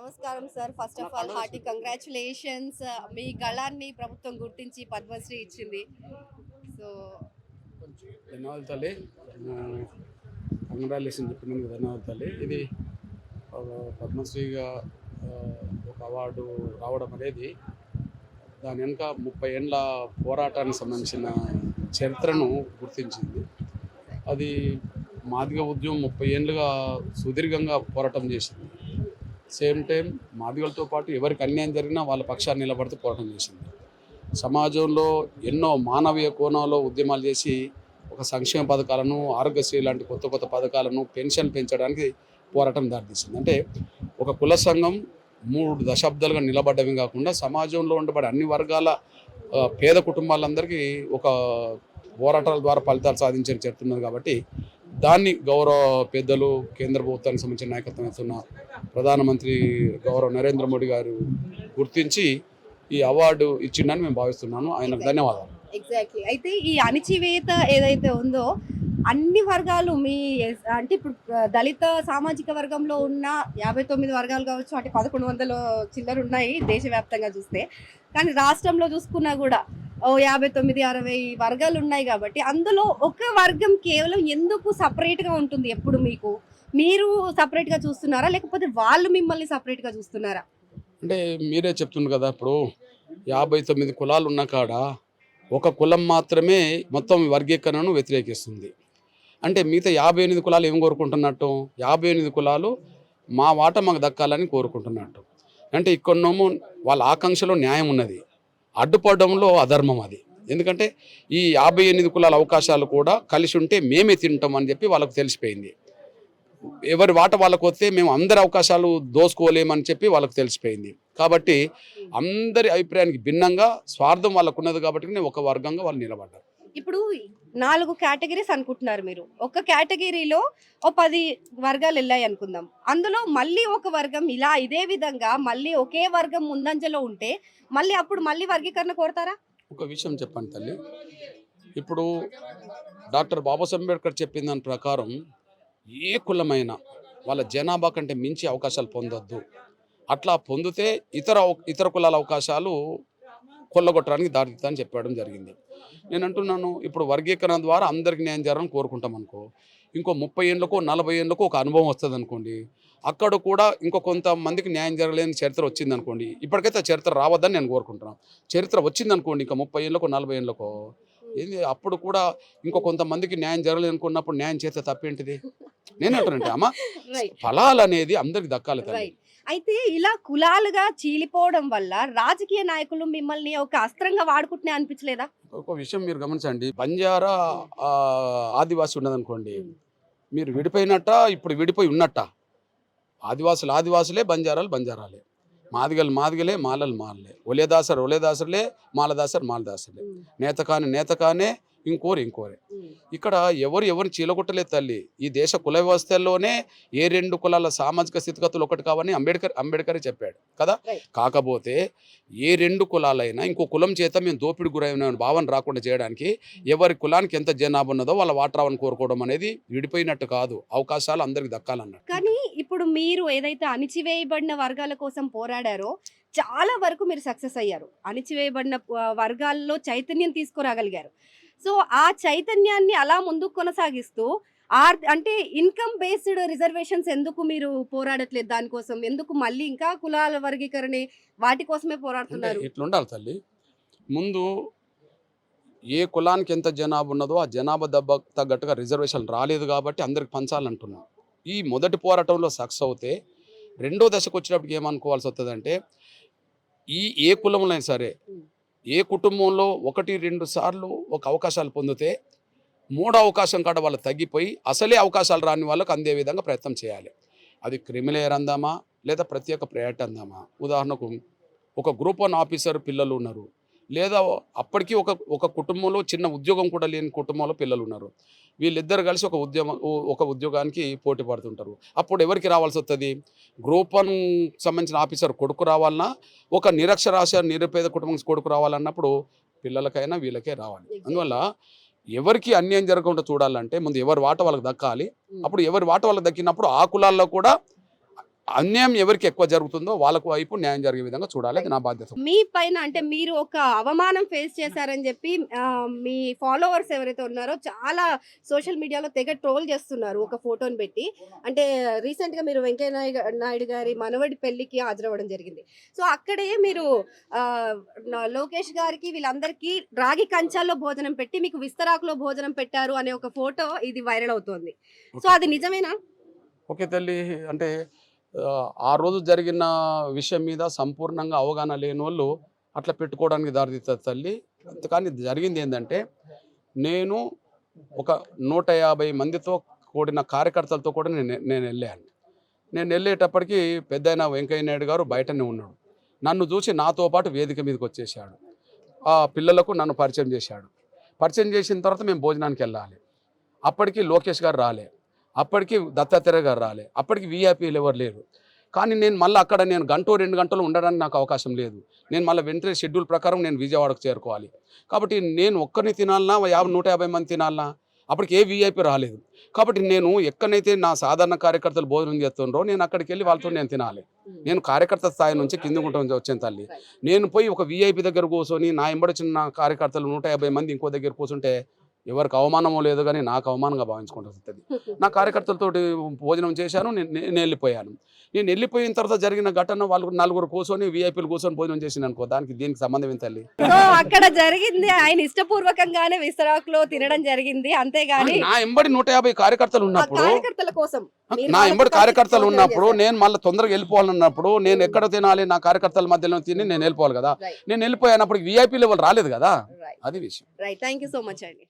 నమస్కారం sir. First of all hearty congratulations మీ గళాన్ని ప్రభుత్వం గుర్తించి పద్మశ్రీ ఇచ్చింది. సో ధన్యవాదాలు తల్లి. కంగ్రాచులేషన్ చెప్పినందుకు ధన్యవాదాలు తల్లి. ఇది పద్మశ్రీగా ఒక అవార్డు రావడం అనేది దాని వెనుక ముప్పై ఏండ్ల పోరాటానికి సంబంధించిన చరిత్రను గుర్తించింది. అది మాదిగ ఉద్యమం ముప్పై ఏళ్ళుగా సుదీర్ఘంగా పోరాటం చేసింది. సేమ్ టైం మాదిగలతో పాటు ఎవరికి అన్యాయం జరిగినా వాళ్ళ పక్షాన్ని నిలబడుతూ పోరాటం చేసింది. సమాజంలో ఎన్నో మానవీయ కోణంలో ఉద్యమాలు చేసి ఒక సంక్షేమ పథకాలను ఆరోగ్యశ్రీ లాంటి కొత్త కొత్త పథకాలను పెన్షన్ పెంచడానికి పోరాటం దారితీసింది. అంటే ఒక కుల సంఘం మూడు దశాబ్దాలుగా నిలబడ్డమే కాకుండా సమాజంలో ఉండబడే అన్ని వర్గాల పేద కుటుంబాలందరికీ ఒక పోరాటాల ద్వారా ఫలితాలు సాధించని చెప్తున్నారు కాబట్టి దాన్ని గౌరవ పెద్దలు కేంద్ర ప్రభుత్వానికి సంబంధించిన నాయకత్వం వహిస్తున్న ప్రధానమంత్రి గౌరవ నరేంద్ర మోడీ గారు గుర్తించి ఈ అవార్డు ఇచ్చిండని మేము భావిస్తున్నాను. ఆయనకు ధన్యవాదాలు. ఎగ్జాక్ట్లీ అయితే ఈ అణిచివేత ఏదైతే ఉందో అన్ని వర్గాలు మీ అంటే ఇప్పుడు దళిత సామాజిక వర్గంలో ఉన్న యాభై తొమ్మిది వర్గాలు కావచ్చు అంటే పదకొండు వందల చిల్లర ఉన్నాయి దేశవ్యాప్తంగా చూస్తే. కానీ రాష్ట్రంలో చూసుకున్నా కూడా యాభై తొమ్మిది అరవై వర్గాలు ఉన్నాయి కాబట్టి అందులో ఒక వర్గం కేవలం ఎందుకు సపరేట్గా ఉంటుంది ఎప్పుడు మీకు? మీరు సపరేట్గా చూస్తున్నారా? లేకపోతే వాళ్ళు మిమ్మల్ని సపరేట్గా చూస్తున్నారా? అంటే మీరే చెప్తున్నారు కదా ఇప్పుడు యాభై తొమ్మిది కులాలు ఉన్న కాడ ఒక కులం మాత్రమే మొత్తం వర్గీకరణను వ్యతిరేకిస్తుంది. అంటే మిగతా యాభై ఎనిమిది కులాలు ఏం కోరుకుంటున్నట్టు? యాభై ఎనిమిది కులాలు మా వాట మాకు దక్కాలని కోరుకుంటున్నట్టు. అంటే ఇక్కడనేమో వాళ్ళ ఆకాంక్షలో న్యాయం ఉన్నది. అడ్డుపడడంలో అధర్మం అది. ఎందుకంటే ఈ యాభై ఎనిమిది కులాల అవకాశాలు కూడా కలిసి ఉంటే మేమే తింటాం అని చెప్పి వాళ్ళకు తెలిసిపోయింది. ఎవరి వాట వాళ్ళకు వస్తే మేము అందరి అవకాశాలు దోసుకోలేమని చెప్పి వాళ్ళకు తెలిసిపోయింది. కాబట్టి అందరి అభిప్రాయానికి భిన్నంగా స్వార్థం వాళ్ళకు ఉన్నది కాబట్టి నేను ఒక వర్గంగా వాళ్ళు నిలబడ్డారు. ఇప్పుడు నాలుగు కేటగిరీస్ అనుకుంటున్నారు మీరు. ఒక కేటగిరీలో ఓ పది వర్గాలు వెళ్ళాయి అనుకుందాం. అందులో మళ్ళీ ఒక వర్గం ఇలా ఇదే విధంగా మళ్ళీ ఒకే వర్గం ముందంజలో ఉంటే మళ్ళీ అప్పుడు మళ్ళీ వర్గీకరణ కోరతారా? ఒక విషయం చెప్పండి తల్లి. ఇప్పుడు డాక్టర్ బాబాసాహెబ్ అంబేద్కర్ చెప్పిన దాని ప్రకారం ఏ కులమైనా వాళ్ళ జనాభా కంటే మించి అవకాశాలు పొందొద్దు. అట్లా పొందితే ఇతర ఇతర కులాల అవకాశాలు కొల్లగొట్టడానికి దారితీస్తుందని చెప్పడం జరిగింది. నేను అంటున్నాను ఇప్పుడు వర్గీకరణ ద్వారా అందరికి న్యాయం జరగాలని కోరుకుంటాం అనుకో. ఇంకో ముప్పై ఏళ్ళకో నలభై ఏళ్ళకో ఒక అనుభవం వస్తుంది అనుకోండి. అక్కడ కూడా ఇంకో కొంతమందికి న్యాయం జరగలేని చరిత్ర వచ్చింది అనుకోండి. ఇప్పటికైతే ఆ చరిత్ర రావద్దని నేను కోరుకుంటున్నాను. చరిత్ర వచ్చింది అనుకోండి ఇంకా ముప్పై ఏళ్ళకో నలభై ఏళ్ళకో. ఏంది? అప్పుడు కూడా ఇంకో కొంతమందికి న్యాయం జరగలేదు అనుకున్నప్పుడు న్యాయం చేస్తే తప్పేంటిది? నేను అంటానంటే అమ్మ ఫలాలు అనేది అందరికి దక్కాలి తల్లి. రైట్ అయితే ఇలా కులాలుగా చీలిపోవడం వల్ల రాజకీయ నాయకులు మిమ్మల్ని ఒక అస్త్రంగా వాడుకుంటున్నా అనిపించలేదా? ఒక విషయం మీరు గమనించండి. బంజారా ఆదివాసి ఉన్నదనుకోండి. మీరు విడిపోయినట్ట ఇప్పుడు విడిపోయి ఉన్నట్ట. ఆదివాసులు ఆదివాసులే బంజారాలు బంజారాలే. మాదిగలు మాదిగలే మాలలు మాలలే. ఒలేదాసరు ఒలేదాసరులే మాలదాసరు మాలదాసరులే. నేతకాని నేతకానే ఇంకోరు ఇంకోరే. ఇక్కడ ఎవరు ఎవరిని చీలగొట్టలేదు తల్లి. ఈ దేశ కుల వ్యవస్థల్లోనే ఏ రెండు కులాల సామాజిక స్థితిగతులు ఒకటి కావని అంబేద్కర్ అంబేద్కరే చెప్పాడు. కదా. కాకపోతే ఏ రెండు కులాలైనా ఇంకో కులం చేత మేము దోపిడి గురైన భావన రాకుండా చేయడానికి ఎవరి కులానికి ఎంత జనాభా ఉన్నదో వాళ్ళ వాటరావని కోరుకోవడం అనేది విడిపోయినట్టు కాదు. అవకాశాలు అందరికి దక్కాలన్నట్టు. కానీ ఇప్పుడు మీరు ఏదైతే అణిచివేయబడిన వర్గాల కోసం పోరాడారో చాలా వరకు మీరు సక్సెస్ అయ్యారు. అణిచివేయబడిన వర్గాల్లో చైతన్యం తీసుకురాగలిగారు. సో ఆ చైతన్యాన్ని అలా ముందుకు కొనసాగిస్తూ ఆర్ అంటే ఇన్కమ్ బేస్డ్ రిజర్వేషన్స్ ఎందుకు మీరు పోరాడట్లేదు దానికోసం? ఎందుకు మళ్ళీ ఇంకా కులాల వర్గీకరణ వాటి కోసమే పోరాడుతున్నారు? ఇట్లుండాలి తల్లి. ముందు ఏ కులానికి ఎంత జనాభా ఉన్నదో ఆ జనాభా దెబ్బ తగ్గట్టుగా రిజర్వేషన్ రాలేదు కాబట్టి అందరికి పంచాలంటున్నాం. ఈ మొదటి పోరాటంలో సక్సెస్ అవుతే రెండో దశకు వచ్చినప్పటికి ఏమనుకోవాల్సి వస్తుందంటే ఈ ఏ కులంలో అయినా సరే ఏ కుటుంబంలో ఒకటి రెండు సార్లు ఒక అవకాశాలు పొందితే మూడో అవకాశం కాడ వాళ్ళు తగ్గిపోయి అసలే అవకాశాలు రాని వాళ్ళకు అందే విధంగా ప్రయత్నం చేయాలి. అది క్రిమిలేయర్ అందామా? లేదా ప్రత్యేక ప్రయారిటీ అందామా? ఉదాహరణకు ఒక గ్రూప్ వన్ ఆఫీసర్ పిల్లలు ఉన్నారు. లేదా అప్పటికి ఒక ఒక కుటుంబంలో చిన్న ఉద్యోగం కూడా లేని కుటుంబంలో పిల్లలు ఉన్నారు వీళ్ళిద్దరు కలిసి ఒక ఉద్యమం ఒక ఉద్యోగానికి పోటీ పడుతుంటారు. అప్పుడు ఎవరికి రావాల్సి వస్తుంది గ్రూప్ వన్ సంబంధించిన ఆఫీసర్ కొడుకు రావాలన్నా ఒక నిరక్షరాస్య నిరుపేద కుటుంబం కొడుకు రావాలన్నప్పుడు పిల్లలకైనా వీళ్ళకే రావాలి. అందువల్ల ఎవరికి అన్యాయం జరగకుండా చూడాలంటే ముందు ఎవరి వాట వాళ్ళకి దక్కాలి. అప్పుడు ఎవరి వాట వాళ్ళకి దక్కినప్పుడు ఆ కులాల్లో కూడా అన్యాయం ఎవరికి ఎక్కువ జరుగుతుందో వాళ్ళకు వైపు న్యాయం జరిగే విధంగా చూడాలి. అది నా బాధ్యత. మీ పైన అంటే మీరు ఒక అవమానం ఫేస్ చేశారని చెప్పి మీ ఫాలోవర్స్ ఎవరైతే ఉన్నారో చాలా సోషల్ మీడియాలో తెగ ట్రోల్ చేస్తున్నారు ఒక ఫోటోని పెట్టి. అంటే రీసెంట్గా మీరు వెంకయ్య నాయుడు గారి మనవడి పెళ్ళికి హాజరవ్వడం జరిగింది. సో అక్కడే మీరు లోకేష్ గారికి వీళ్ళందరికీ రాగి కంచాల్లో భోజనం పెట్టి మీకు విస్తరాకులో భోజనం పెట్టారు అనే ఒక ఫోటో ఇది వైరల్ అవుతోంది. సో అది నిజమేనా? ఓకే తల్లి. అంటే ఆ, రోజు జరిగిన విషయం మీద సంపూర్ణంగా అవగాహన లేని వాళ్ళు అట్లా పెట్టుకోవడానికి దారితీస్తుంది తల్లి. కానీ జరిగింది ఏంటంటే నేను ఒక నూట యాభై మందితో కూడిన కార్యకర్తలతో కూడా నేను నేను వెళ్ళాను నేను వెళ్ళేటప్పటికి పెద్దయిన వెంకయ్య నాయుడు గారు బయటనే ఉన్నాడు. నన్ను చూసి నాతో పాటు వేదిక మీదకి వచ్చేసాడు ఆ పిల్లలకు నన్ను పరిచయం చేశాడు. పరిచయం చేసిన తర్వాత మేము భోజనానికి వెళ్ళాలి. అప్పటికి లోకేష్ గారు రాలే. అప్పటికి దత్తాత్రేయ గారు రాలే. అప్పటికి వీఐపీలు ఎవరు లేరు. కానీ నేను మళ్ళీ అక్కడ నేను గంటో రెండు గంటలు ఉండడానికి నాకు అవకాశం లేదు. నేను మళ్ళీ వెంటనే షెడ్యూల్ ప్రకారం నేను విజయవాడకు చేరుకోవాలి. కాబట్టి నేను ఒక్కరిని తినాలన్నా యాభై నూట యాభై మంది తినాలన్నా అప్పటికి ఏ వీఐపీ రాలేదు. కాబట్టి నేను ఎక్కడైతే నా సాధారణ కార్యకర్తలు భోజనం చేస్తుండ్రో నేను అక్కడికి వెళ్ళి వాళ్ళతో నేను తినాలి. నేను కార్యకర్త స్థాయి నుంచి కిందకుంటూ వచ్చాను తల్లి. నేను పోయి ఒక వీఐపీ దగ్గర కూర్చొని నా ఎంబడొచ్చిన కార్యకర్తలు నూట యాభై మంది ఇంకో దగ్గర కూర్చుంటే ఎవరికి అవమానమో లేదు కానీ నాకు అవమానంగా భావించుకుంటూ వస్తుంది నా కార్యకర్తలతోటి భోజనం చేశాను నేను వెళ్ళిపోయాను. నేను వెళ్ళిపోయిన తర్వాత జరిగిన ఘటన వాళ్ళు నలుగురు కూర్చొని వీఐపీలు కూర్చొని భోజనం చేసిన అనుకో దానికి దీనికి సంబంధం తల్లి? అక్కడ జరిగింది. ఆయన ఇష్టపూర్వకంగానే విస్తరాకులో తినడం జరిగింది. అంతేగాని నా ఎంబడి నూట యాభై కార్యకర్తలు ఉన్నప్పుడు కార్యకర్తల కోసం నా ఎంబడి కార్యకర్తలు ఉన్నప్పుడు. నేను మళ్ళీ తొందరగా వెళ్ళిపోవాలన్నప్పుడు నేను ఎక్కడ తినాలి నా కార్యకర్తల మధ్యలో తిని నేను వెళ్ళిపోవాలి కదా. నేను వెళ్ళిపోయినప్పుడు వీఐపీ లెవెల్ రాలేదు కదా? అది విషయం. రైట్ థ్యాంక్ సో మచ్ అండి